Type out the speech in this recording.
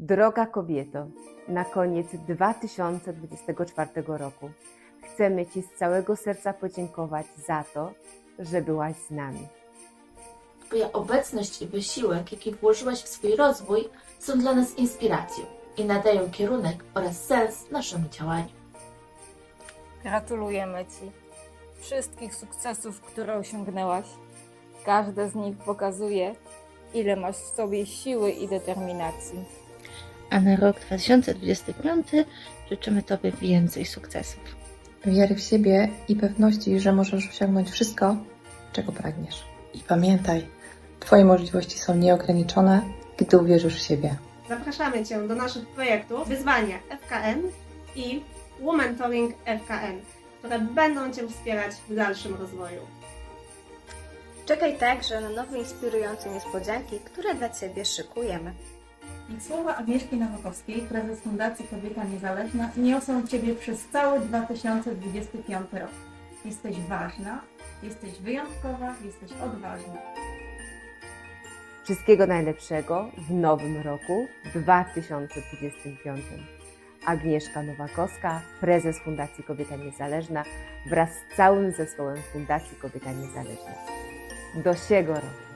Droga kobieto, na koniec 2024 roku chcemy Ci z całego serca podziękować za to, że byłaś z nami. Twoja obecność i wysiłek, jaki włożyłaś w swój rozwój, są dla nas inspiracją i nadają kierunek oraz sens naszemu działaniu. Gratulujemy Ci wszystkich sukcesów, które osiągnęłaś. Każde z nich pokazuje, ile masz w sobie siły i determinacji. A na rok 2025 życzymy Tobie więcej sukcesów. Wiary w siebie i pewności, że możesz osiągnąć wszystko, czego pragniesz. I pamiętaj, Twoje możliwości są nieograniczone, gdy uwierzysz w siebie. Zapraszamy Cię do naszych projektów Wyzwania FKN i Womentoring FKN, które będą Cię wspierać w dalszym rozwoju. Czekaj także na nowe inspirujące niespodzianki, które dla Ciebie szykujemy. Słowa Agnieszki Nowakowskiej, prezes Fundacji Kobieta Niezależna, niosą Ciebie przez cały 2025 rok. Jesteś ważna, jesteś wyjątkowa, jesteś odważna. Wszystkiego najlepszego w nowym roku 2025. Agnieszka Nowakowska, prezes Fundacji Kobieta Niezależna wraz z całym zespołem Fundacji Kobieta Niezależna. Do siego roku.